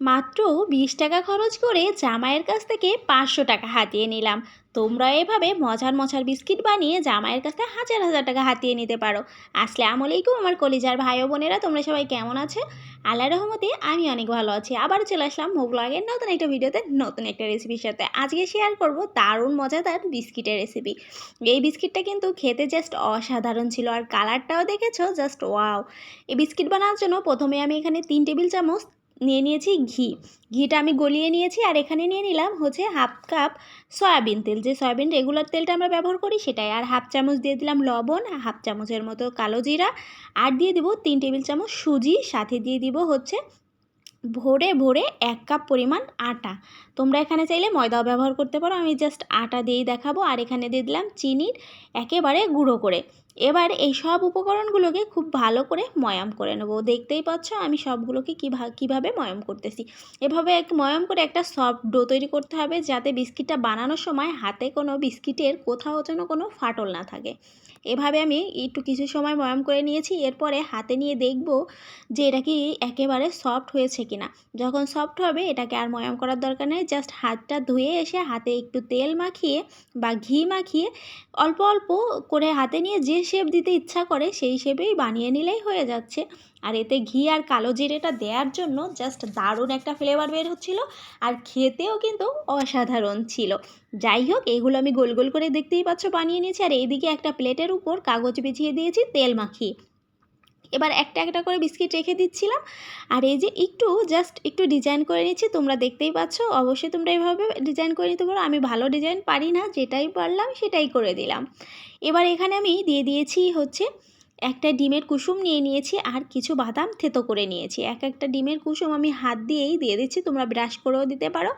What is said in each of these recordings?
মাত্র বিশ টাকা খরচ করে জামাইয়ের কাছ থেকে পাঁচশো টাকা হাতিয়ে নিলাম। তোমরা এভাবে মজার মজার বিস্কিট বানিয়ে জামাইয়ের কাছ থেকে হাজার হাজার টাকা হাতিয়ে নিতে পারো। আসসালামু আলাইকুম আমার কলিজার ভাই বোনেরা, তোমরা সবাই কেমন আছে? আল্লাহ রহমতে আমি অনেক ভালো আছি। আবার চলে আসলাম মুগ লাগের নতুন একটা ভিডিওতে, নতুন একটা রেসিপির সাথে। আজকে শেয়ার করব দারুণ মজাদার বিস্কিটের রেসিপি এই বিস্কিটটা কিন্তু খেতে জাস্ট অসাধারণ ছিল। আর কালারটাও দেখেছ? জাস্ট ওয়াও এই বিস্কিট বানানোর জন্য প্রথমে আমি এখানে তিন টেবিল চামচ নিয়ে নিয়েছি ঘি। ঘিটা আমি গলিয়ে নিয়েছি আর এখানে নিয়ে নিলাম হচ্ছে হাফ কাপ সয়াবিন তেল। যে সয়াবিন রেগুলার তেলটা আমরা ব্যবহার করি সেটাই। আর হাফ চামচ দিয়ে দিলাম লবণ, হাফ চামচের মতো কালো জিরা আর দিয়ে দেবো তিন টেবিল চামচ সুজি। সাথে দিয়ে দিব হচ্ছে ভোরে ভরে এক কাপ পরিমাণ আটা। তোমরা এখানে চাইলে ময়দাও ব্যবহার করতে পারো। আমি জাস্ট আটা দিয়েই দেখাবো। আর এখানে দিয়ে দিলাম চিনির একেবারে গুঁড়ো করে। এবার এই সব উপকরণগুলোকে খুব ভালো করে ময়াম করে নেব। দেখতেই পাচ্ছ আমি সবগুলোকে কীভাবে ময়াম করতেছি। এভাবে এক, ময়াম করে একটা সফট ডো তৈরি করতে হবে যাতে বিস্কিটটা বানানোর সময় হাতে কোনো বিস্কিটের কোথাও যেন কোনো ফাটল না থাকে। এভাবে আমি একটু কিছু সময় ময়াম করে নিয়েছি। এরপরে হাতে নিয়ে দেখব যে এটা কি একেবারে সফট হয়েছে কিনা। যখন সফট হবে এটাকে আর ময়াম করার দরকার নেই। জাস্ট হাতটা ধুয়ে এসে হাতে একটু তেল মাখিয়ে বা ঘি মাখিয়ে অল্প অল্প করে হাতে নিয়ে যে শেপ দিতে ইচ্ছা করে সেই শেপেই বানিয়ে নিলেই হয়ে যাচ্ছে। আর এতে ঘি আর কালো জিরেটা দেওয়ার জন্য জাস্ট দারুণ একটা ফ্লেভার বের হচ্ছিল আর খেতেও কিন্তু অসাধারণ ছিল। যাই হোক, এগুলো আমি গোল গোল করে দেখতেই পাচ্ছ বানিয়ে নিয়েছি। আর এইদিকে একটা প্লেটের উপর কাগজ বিছিয়ে দিয়েছি তেল মাখিয়ে। এবার একটা একটা করে বিস্কিট রেখে দিচ্ছিলাম। আর এই যে একটু জাস্ট একটু ডিজাইন করে নিচ্ছি, তোমরা দেখতেই পাচ্ছ। অবশ্যই তোমরা এভাবে ডিজাইন করে নিতে পারো। আমি ভালো ডিজাইন পারি না, যেটাই পারলাম সেটাই করে দিলাম। এবার এখানে আমি দিয়ে দিয়েছি হচ্ছে একটা ডিমের কুসুম নিয়ে নিয়েছি আর কিছু বাদাম থেতো করে নিয়েছি। এক একটা ডিমের কুসুম আমি হাত দিয়েই দিয়ে দিচ্ছি, তোমরা ব্রাশ করেও দিতে পারো।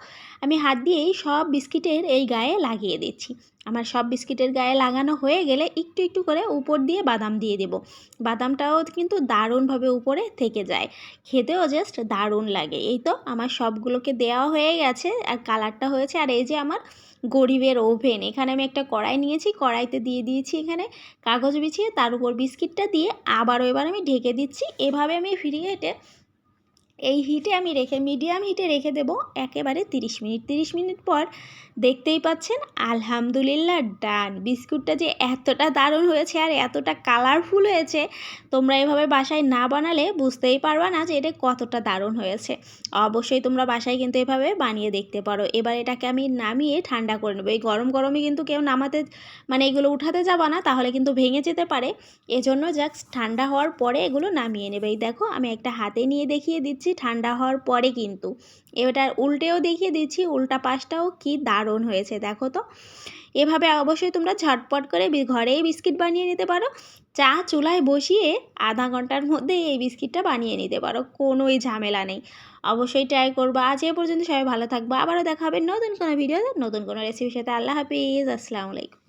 আমি হাত দিয়েই সব বিস্কিটের এই গায়ে লাগিয়ে দিচ্ছি। আমার সব বিস্কিটের গায়ে লাগানো হয়ে গেলে একটু একটু করে উপর দিয়ে বাদাম দিয়ে দেব। বাদামটাও কিন্তু দারুণভাবে উপরে থেকে যায়। খেতেও জাস্ট দারুণ লাগে। এই তো আমার সবগুলোকে দেওয়া হয়ে গেছে আর কালারটা হয়েছে। আর এই যে আমার গরিবের ওভেন, এখানে আমি একটা কড়াই নিয়েছি। কড়াইতে দিয়ে দিয়েছি এখানে কাগজ বিছিয়ে, তার উপর বিস্কিটটা দিয়ে আবারও এবার আমি ঢেকে দিচ্ছি। এভাবে আমি ফিরিয়ে হেঁটে এই হিটে আমি রেখে, মিডিয়াম হিটে রেখে দেব একেবারে 30 মিনিট। 30 মিনিট পর দেখতেই পাচ্ছেন, আলহামদুলিল্লাহ, ডান। বিস্কুটটা যে এতটা দারুণ হয়েছে আর এতটা কালারফুল হয়েছে, তোমরা এভাবে বাসায় না বানালে বুঝতেই পারবা না যে এটা কতটা দারুণ হয়েছে। অবশ্যই তোমরা বাসায় কিন্তু এভাবে বানিয়ে দেখতে পারো। এবার এটাকে আমি নামিয়ে ঠান্ডা করে নেব। এই গরম গরমে কিন্তু কেউ নামাতে মানে এগুলো উঠাতে যাবা না, তাহলে কিন্তু ভেঙে যেতে পারে। এজন্য জাস্ট ঠান্ডা হওয়ার পরে এগুলো নামিয়ে নেবে। এই দেখো, আমি একটা হাতে নিয়ে দেখিয়ে দিচ্ছি। ঠান্ডা হওয়ার পরে কিন্তু। এটার উল্টেও দেখিয়ে দিচ্ছি, উল্টা পাশটাও কি দারুণ হয়েছে, দেখো তো। এভাবে অবশ্যই তোমরা ঝটপট করে ঘরেই বিস্কিট বানিয়ে নিতে পারো। চা চুলায় বসিয়ে আধা ঘণ্টার মধ্যে এই বিস্কিটটা বানিয়ে নিতে পারো, কোনোই ঝামেলা নেই। অবশ্যই ট্রাই করব। আজ এ পর্যন্ত সবাই ভালো থাকব। আবারও দেখাবেন নতুন কোনো ভিডিওতে, নতুন কোনো রেসিপির সাথে। আল্লাহ হাফিজ, আসসালামু আলাইকুম।